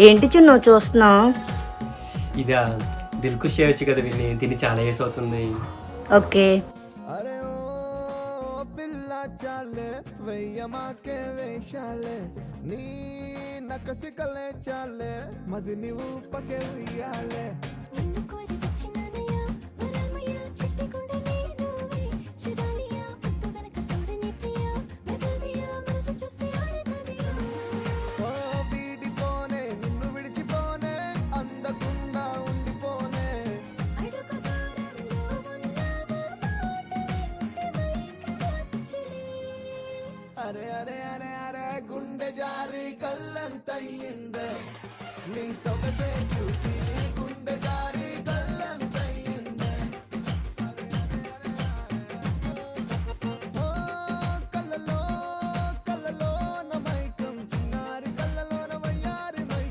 ఏంటి చిన్ను చూస్తున్నావు? ఇదా దిల్కుష్ చేయొచ్చు కదా వీళ్ళని దీన్ని చాలా ఏస్ అవుతుంది. ఓకే. అరే ఓ పిల్ల చాలే వెయ్యమాకే వేషాలే. నీ నకసికలే చాలే మది నీవు పకే అరే అరే అరే అరే గుండె జారి కళ్ళంతయ్యిందే నీ సొగసే చూసి